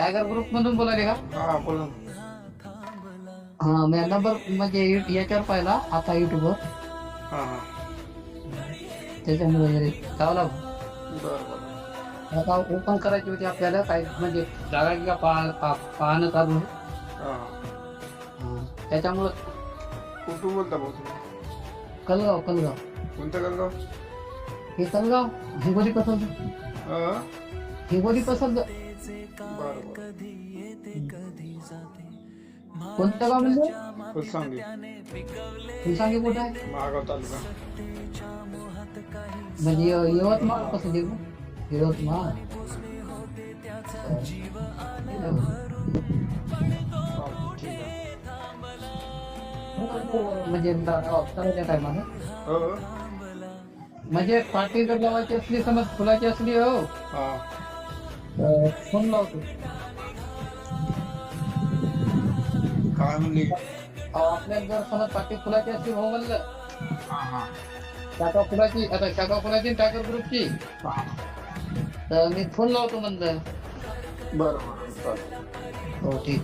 Tiger group मधून बोलायले का? हा बोला. हा मी नंबर म्हणजे यु- याच्यावर पाहिला आता युट्यूबवर हा हा. त्याच्यामुळे चावला बरं बरं. आता ओपन करायची होती आपल्याला काय म्हणजे जागा गिगा पहा पहा- पाहणं चालू आहे. हा. हा. त्याच्यामुळं कुठून बोलता भाऊ तुम्ही? कलगाव कलगाव. कोणतं गाव हे कलगाव हिंगोली हा. हिंगोली बरं कोणतं गाव म्हणजे? फुलसांगी. कुठं आहे? महागाव तालुका. म्हणजे य- यवतमाळ पसंत आहे का? यवतमाळ. आहे म्हणजे करायच्या टायमाला? हो. म्हणजे पार्टी जर लावायची असली समज फुलाची असली हो. हा. फोन लावतो काय म्हणली? अहो, आपल्याला जर समज पार्टी फुलाची असली हो म्हणलं शाखा फुलाची आता शाखा फुलाची टायगर ग्रुपची. तर मी फोन लावतो म्हणलं. बरं हो ठीक.